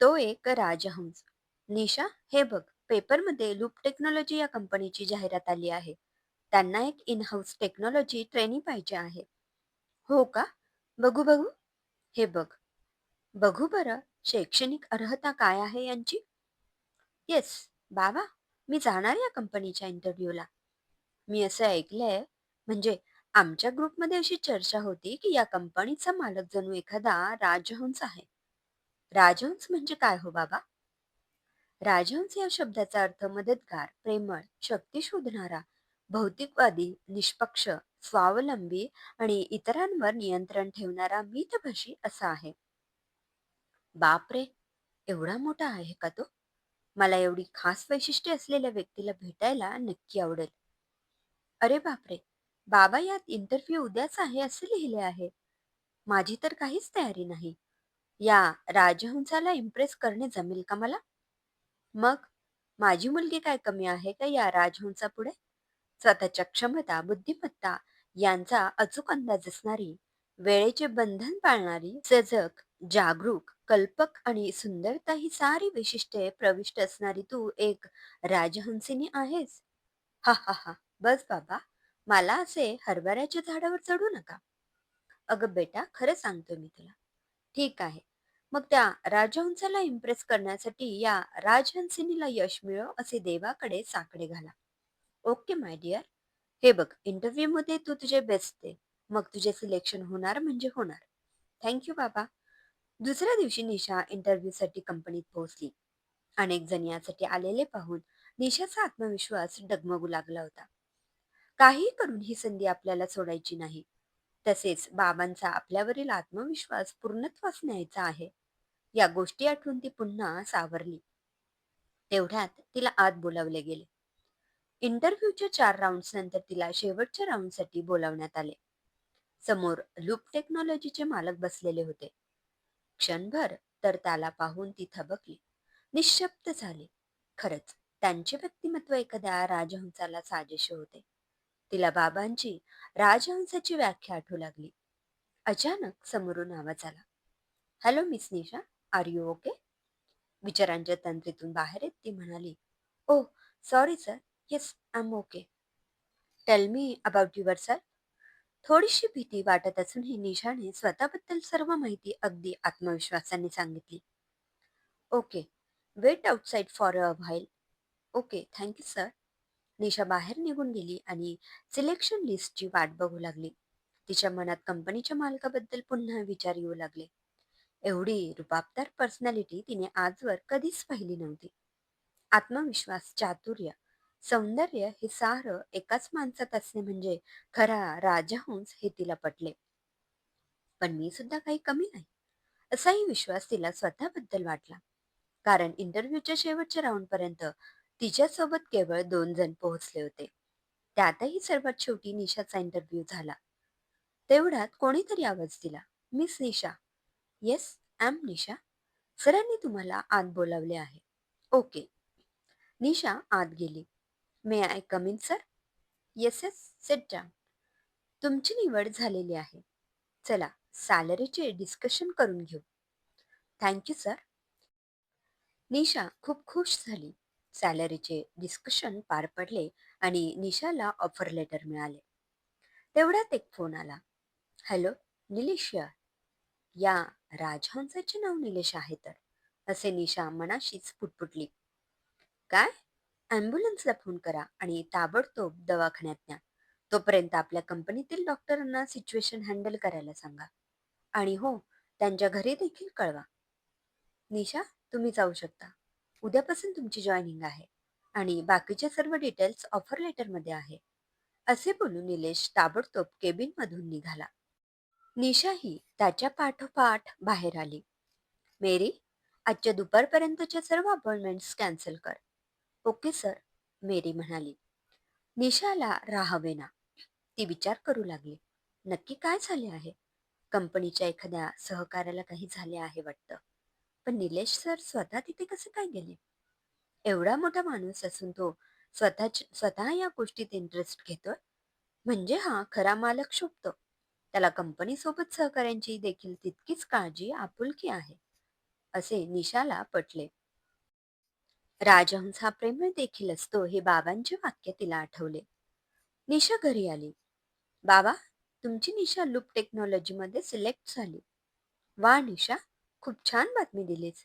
तो एक राजहंस. निशा, हे बघ, पेपरमध्ये लूप टेक्नॉलॉजी या कंपनीची जाहिरात आली आहे. त्यांना एक इन हाऊस टेक्नॉलॉजी ट्रेनी पाहिजे आहे. हो का? बघू बघू. हे बघ. बघू बरं, शैक्षणिक अर्हता काय आहे यांची? येस, बाबा, मी जाणार या कंपनीच्या इंटरव्ह्यूला. मी असं ऐकलंय, म्हणजे आमच्या ग्रुपमध्ये अशी चर्चा होती की या कंपनीचा मालक जणू एखादा राजहंस आहे. राजहंस म्हणजे काय हो बाबा? राजहंस या शब्दाचा अर्थ मदतगार, प्रेमळ, शक्ती शोधणारा, भौतिकवादी, निष्पक्ष, स्वावलंबी आणि इतरांवर नियंत्रण ठेवणारा मितभाषी असा आहे. बापरे, एवढा मोठा आहे का तो? मला एवढी खास वैशिष्ट्ये असलेल्या व्यक्तीला भेटायला नक्की आवडेल. अरे बापरे, बाबा यात इंटरव्ह्यू उद्याच आहे असे लिहिले आहे. माझी तर काहीच तयारी नाही. या राजहंसाला इम्प्रेस करणे जमेल का मला? मग माझी मुलगी काय कमी आहे का या राजहंसापुढे? स्वतःच्या क्षमता, बुद्धिमत्ता यांचा अचूक अंदाज असणारी, वेळेचे बंधन पाळणारी, सजग, जागरूक, कल्पक आणि सुंदरता ही सारी वैशिष्ट्ये प्रविष्ट असणारी तू एक राजहंसिनी आहेस. हा हा हा बस बाबा मला असे हरभऱ्याच्या झाडावर चढू नका अगं बेटा खरं सांगतोय मी तुला ठीक आहे मग त्या राजहंसाला इम्प्रेस करण्यासाठी या राजहंसिनीला यश मिळव असे देवाकडे साकडे घाला. ओके माय डिअर हे बघ इंटरव्ह्यू मध्ये तू तुझे बेस्ट दे. मग तुझे सिलेक्शन होणार म्हणजे होणार. थँक्यू बाबा. दुसऱ्या दिवशी निशा इंटरव्ह्यू साठी कंपनीत पोहोचली. अनेक जण यासाठी आलेले पाहून निशाचा आत्मविश्वास डगमगू लागला होता. काही करून ही संधी आपल्याला सोडायची नाही. तसेच बाबांचा आपल्यावरील आत्मविश्वास पूर्णत्वास न्यायचा आहे. या गोष्टी आठवून ती पुन्हा सावरली. तेवढ्यात तिला आत बोलावले गेले. इंटरव्ह्यूच्या चार राऊंड नंतर तिला शेवटच्या राऊंडसाठी बोलावण्यात आले. समोर लूप टेक्नॉलॉजीचे मालक बसलेले होते. क्षणभर तर त्याला पाहून ती थबकली. निशब्द झाली. खरंच त्यांचे व्यक्तिमत्व एखाद्या राजहंसाला साजेसे होते. तिला बाबांची राजहंसाची व्याख्या आठवू लागली. अचानक समोरून आवाज आला. Hello miss Nisha are you okay? विचारांच्या तंत्रीतून बाहेर येत ती म्हणाली ओ sorry sir yes I am okay. Tell me about your sir थोडीशी भीती वाटत असूनही निशाने स्वतःबद्दल सर्व माहिती अगदी आत्मविश्वासाने सांगितली. Okay wait outside for a while. Okay thank you sir. Nisha बाहेर निघून गेली आणि सिलेक्शन लिस्टची वाट बघू लागली. तिच्या मनात कंपनीच्या मालकाबद्दल पुन्हा विचार येऊ लागले. एवढी रुबाबदार पर्सनॅलिटी तिने आजवर कधीच पाहिली नव्हती. आत्मविश्वास चातुर्य सौंदर्य हे सारं एकाच माणसात असणे म्हणजे खरा राजहंस हे तिला पटले. पण मी सुद्धा काही कमी नाही. असाही विश्वास तिला स्वतःबद्दल वाटला. कारण इंटरव्ह्यूच्या शेवटच्या राऊंड पर्यंत तिच्यासोबत केवळ दोन जण पोहोचले होते. त्यातही सर्वात शेवटी निशाचा इंटरव्ह्यू झाला. तेवढ्यात कोणीतरी आवाज दिला miss Nisha. Yes am Nisha. सरांनी तुम्हाला आत बोलावले आहे. ओके निशा आत गेली. May I come in sir yes yes set down तुमची निवड झालेली आहे. चला सॅलरीचे डिस्कशन करून घेऊ. थँक्यू सर निशा खूप खुश झाली. सॅलरीचे डिस्कशन पार पडले आणि निशाला ऑफर लेटर मिळाले. तेवढ्यात एक फोन आला. हॅलो निलेश या राजहंसाचे नाव निलेश आहे तर असे निशा मनाशीच पुटपुटली. काय? ॲम्ब्युलन्सला फोन करा आणि ताबडतोब दवाखान्यात न्या. तोपर्यंत आपल्या कंपनीतील डॉक्टरांना सिच्युएशन हँडल करायला सांगा. आणि हो त्यांच्या घरी देखील कळवा. निशा तुम्ही जाऊ शकता. उद्यापासून तुमची जॉईनिंग आहे आणि बाकीचे सर्व डिटेल्स ऑफर लेटरमध्ये आहे. असे बोलून निलेश ताबडतोब केबिन मधून निघाला. निशाही त्याच्या पाठोपाठ बाहेर आली. मेरी आजच्या दुपारपर्यंतच्या सर्व अपॉइंटमेंट्स कॅन्सल कर. ओके सर मेरी म्हणाली. निशाला राहावेना. ती विचार करू लागली. नक्की काय झाले आहे? कंपनीच्या एखाद्या सहकार्याला काही झाले आहे वाटतं? पण निलेश सर स्वतः तिथे कसे काय गेले? एवढा मोठा माणूस असून तो स्वतः स्वतः या गोष्टीत इंटरेस्ट घेतोय? म्हणजे हा खरा मालक शोभतो. त्याला कंपनी सोबत सहकाऱ्यांची देखील तितकीच काळजी आपुलकी आहे असे निशाला पटले. राजहंस हा प्रेमळ देखील असतो हे बाबांचे वाक्य तिला आठवले. निशा घरी आली. बाबा तुमची निशा लूप टेक्नॉलॉजीमध्ये सिलेक्ट झाली. वा निशा. खूप छान बातमी दिलीस.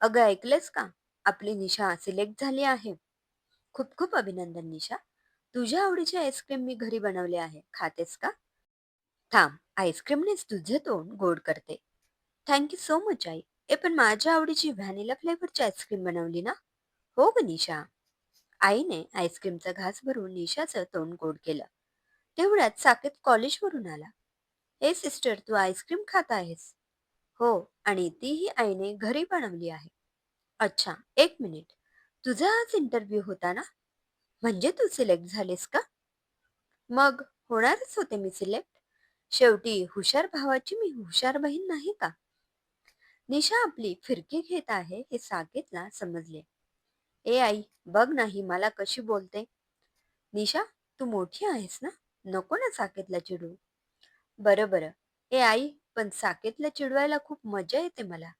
अगं ऐकलंस का? आपली निशा सिलेक्ट झाली आहे. खूप खूप अभिनंदन निशा. तुझ्या आवडीचे आईस्क्रीम मी घरी बनवले आहे. खातेस का? थांब आईस्क्रीमनेच तुझे तोंड गोड करते. थँक्यू सो मच आई. ए पण माझ्या आवडीची व्हॅनिला फ्लेवरची आईस्क्रीम बनवली ना? हो ग निशा. आईने आईस्क्रीमचा घास भरून निशाचं तोंड गोड केलं. तेवढ्यात साकेत कॉलेजवरून आला. हे सिस्टर तू आईस्क्रीम खात आहेस. हो आणि तीही आईने घरी बनवली आहे. अच्छा एक मिनिट. तुझा आज इंटरव्ह्यू होता ना? म्हणजे तू सिलेक्ट झालीस का? मग होणारच होते मी सिलेक्ट शेवटी हुशार भावाची मी हुशार बहीण नाही का? निशा आपली फिरकी घेत आहे हे साकेतला समजले. ए आई बघ नाही मला कशी बोलते. निशा तू मोठी आहेस ना? नको ना साकेतला चिडू. बरं बरं. ए आई पण साकेतला चिडवायला खूप मजा येते मला.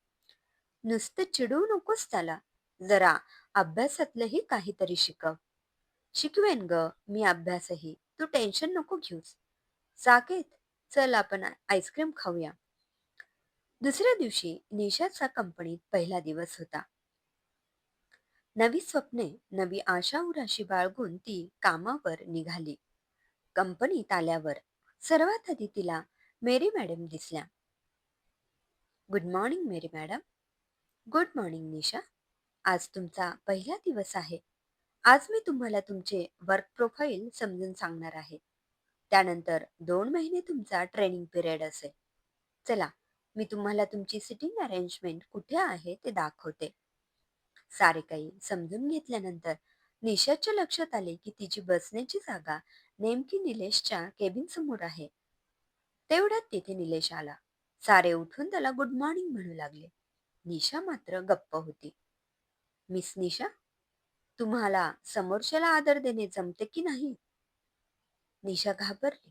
नुसतं चिडवू नकोस त्याला. जरा अभ्यासातलंही काहीतरी शिकव. शिकवेन ग मी अभ्यासही. तू टेन्शन नको घेऊस. साकेत चल आपण आईस्क्रीम खाऊया. दुसऱ्या दिवशी निशाचा कंपनीत पहिला दिवस होता. नवी स्वप्ने नवी आशा उराशी बाळगून ती कामावर निघाली. कंपनीत आल्यावर सर्वात आधी तिला मेरी मॅडम दिसल्या. Good morning Mary madam. Good morning Nisha. आज तुमचा पहिला दिवस आहे. आज मी तुम्हाला तुमचे वर्क प्रोफाईल समजून सांगणार आहे. त्यानंतर दोन महिने तुमचा ट्रेनिंग पिरियड असेल. चला मी तुम्हाला तुमची सिटिंग अरेंजमेंट कुठे आहे ते दाखवते. सारे काही समजून घेतल्यानंतर निशाच्या लक्षात आले की तिची बसण्याची जागा नेमकी निलेशच्या केबिन समोर आहे. तेवढ्यात तिथे निलेश आला. सारे उठून त्याला गुड मॉर्निंग म्हणू लागले. निशा मात्र गप्प होती. मिस निशा तुम्हाला समोरच्याला आदर देणे जमते की नाही? निशा घाबरली.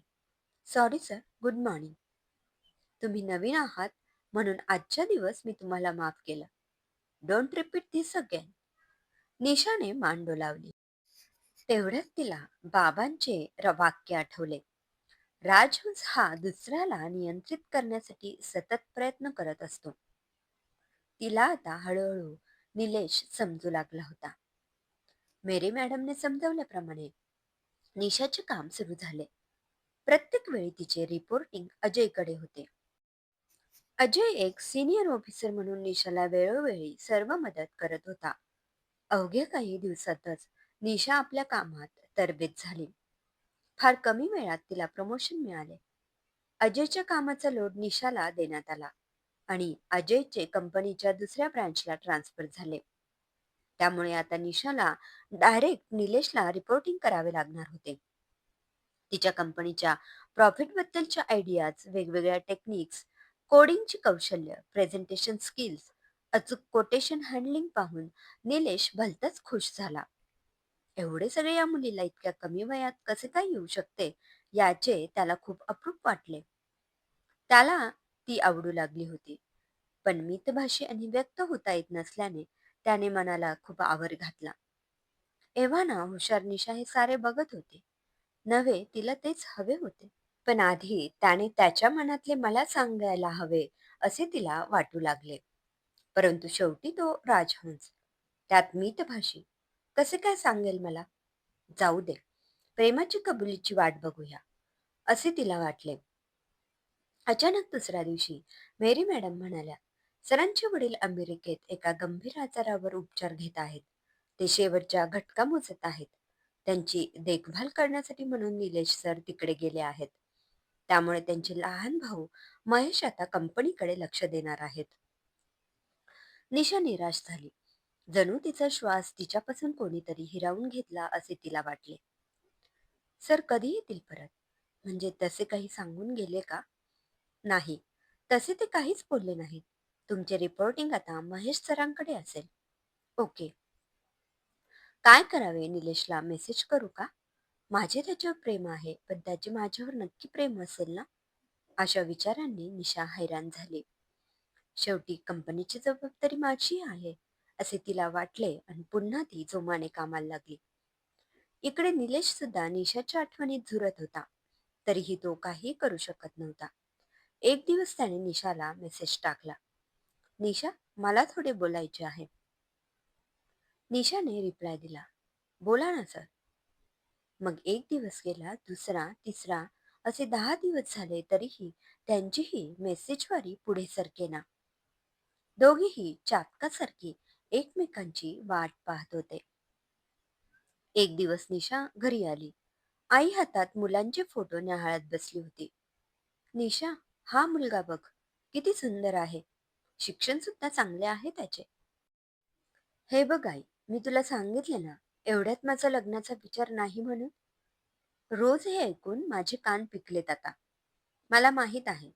सॉरी सर गुड मॉर्निंग तुम्ही नवीन आहात म्हणून आजच्या दिवस मी तुम्हाला माफ केलं. डोंट रिपीट दिस अगेन निशाने मान डोलावली तेवढ्यात तिला बाबांचे र- वाक्य आठवले. राजहंस हा दुसऱ्याला नियंत्रित करण्यासाठी सतत प्रयत्न करत असतो. तिला आता हळूहळू निलेश समजू लागला होता. मेरी मॅडमने समजवल्याप्रमाणे निशाचे काम सुरू झाले. प्रत्येक वेळी तिचे रिपोर्टिंग अजयकडे होते. अजय एक सिनियर ऑफिसर म्हणून निशाला वेळोवेळी सर्व मदत करत होता. अवघ्या काही दिवसातच निशा आपल्या कामात तरबेज झाली. फार कमी वेळात तिला प्रमोशन मिळाले. अजयच्या कामाचा लोड निशाला देण्यात आला आणि अजयचे कंपनीच्या दुसऱ्या ब्रँचला ट्रान्सफर झाले. त्यामुळे आता निशाला डायरेक्ट निलेशला रिपोर्टिंग करावे लागणार होते. तिच्या कंपनीच्या प्रॉफिट बद्दलच्या आयडियाज वेगवेगळ्या टेक्निक्स कोडिंगची कौशल्य प्रेझेंटेशन स्किल्स अचूक कोटेशन हँडलिंग पाहून निलेश भलताच खुश झाला. एवढे सगळे या मुलीला इतक्या कमी वयात कसे काय येऊ शकते? याचे त्याला खूप अप्रूप वाटले. त्याला ती आवडू लागली होती. पण मितभाषी आणि व्यक्त होता येत नसल्याने त्याने मनाला खूप आवर घातला. एव्हाना हुशार निशा हे सारे बघत होते. नव्हे तिला तेच हवे होते. पण आधी त्याने त्याच्या मनातले मला सांगायला हवे असे तिला वाटू लागले. परंतु शेवटी तो राजहंस. त्यात मितभाषी कसे काय सांगेल मला? जाऊ दे. प्रेमाची कबुलीची वाट बघूया. असे तिला वाटले. अचानक दुसऱ्या दिवशी मेरी मॅडम म्हणाल्या सरांचे वडील अमेरिकेत एका गंभीर आजारावर उपचार घेत आहेत. ते शेवटच्या घटका मोजत आहेत. त्यांची देखभाल करण्यासाठी म्हणून निलेश सर तिकडे गेले आहेत. त्यामुळे त्यांचे लहान भाऊ महेश आता कंपनीकडे लक्ष देणार आहेत. निशा निराश झाली. जणू तिचा श्वास तिच्यापासून कोणीतरी हिरावून घेतला असे तिला वाटले. सर कधी येतील परत? म्हणजे तसे काही सांगून गेले का? नाही तसे ते काहीच बोलले नाहीत. तुमचे रिपोर्टिंग आता महेश सरांकडे असेल. ओके. काय करावे निलेशला मेसेज करू का? माझे त्याच्यावर प्रेम आहे पण त्याचे माझ्यावर नक्की प्रेम असेल ना? अशा विचारांनी निशा हैराण झाली. शेवटी कंपनीची जबाबदारी माझी आहे. असे तिला वाटले आणि पुन्हा ती जोमाने कामाला लागली. इकडे निलेश सुद्धा निशाच्या आठवणीत झुरत होता. तरीही तो काही करू शकत नव्हता. एक दिवस त्याने निशाला मेसेज टाकला. निशा मला थोडे बोलायचे आहे. निशाने रिप्लाय दिला. बोला ना सर मग एक दिवस गेला दुसरा तिसरा असे दहा दिवस झाले तरीही त्यांचीही मेसेजवारी पुढे सरकेना. दोघेही चातकासारखी एकमेकांची वाट पाहत होते. एक दिवस निशा घरी आली. आई हातात मुलांचे फोटो न्याहाळत बसली होती. निशा हा मुलगा बघ किती सुंदर आहे. शिक्षण सुद्धा चांगले आहे त्याचे. हे बघ आई मी तुला सांगितले ना एवढ्यात माझा लग्नाचा विचार नाही म्हणून. रोज हे ऐकून माझे कान पिकलेत आता. मला माहीत आहे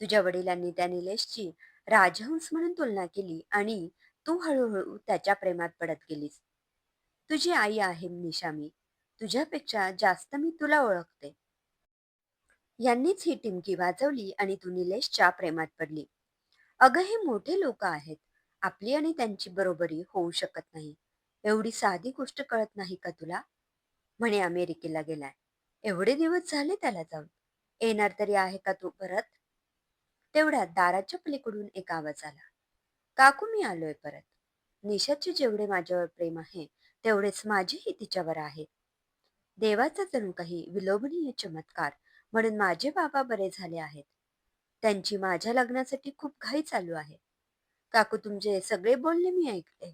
तुझ्या वडिलांनी त्या निलेशची राजहंस म्हणून तुलना केली आणि तू हळूहळू त्याच्या प्रेमात पडत गेलीस. तुझी आई आहे निशा मी तुझ्यापेक्षा जास्त मी तुला ओळखते. यांनीच ही टिमकी वाजवली आणि तू निलेशच्या प्रेमात पडली. अगं हे मोठे लोक आहेत. आपली आणि त्यांची बरोबरी होऊ शकत नाही. एवढी साधी गोष्ट कळत नाही का तुला? म्हणे अमेरिकेला गेलाय. एवढे दिवस झाले त्याला जाऊन. येणार तरी आहे का तू परत? तेवढ्यात दाराच्या पलीकडून एक आवाज आला. काकू मी आलोय परत. निशाचे जेवढे माझ्यावर प्रेम आहे तेवढेच माझेही तिच्यावर आहे. देवाचा जणू काही विलोभनीय चमत्कार म्हणून माझे बाबा बरे झाले आहेत. त्यांची माझ्या लग्नासाठी खूप घाई चालू आहे. काकू तुमचे सगळे बोलणे मी ऐकले.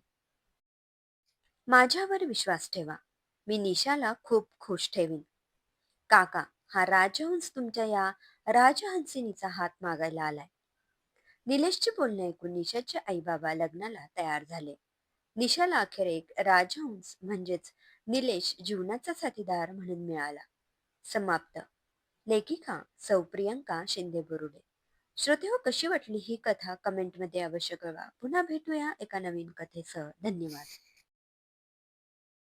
माझ्यावर विश्वास ठेवा. मी निशाला खूप खुश ठेवीन. काका हा राजहंस तुमच्या या राजहंसिनीचा हात मागायला आलाय. निलेशचे बोलणे ऐकून निशाचे आई बाबा लग्नाला तयार झाले. निशाला अखेर एक राजहंस म्हणजेच निलेश जीवनाचा साथीदार म्हणून मिळाला. समाप्त. लेखिका सौ प्रियंका शिंदे बोरुडे. श्रोते हो कशी वाटली ही कथा? कमेंटमध्ये अवश्य कळवा. पुन्हा भेटूया एका नवीन कथेसह. धन्यवाद.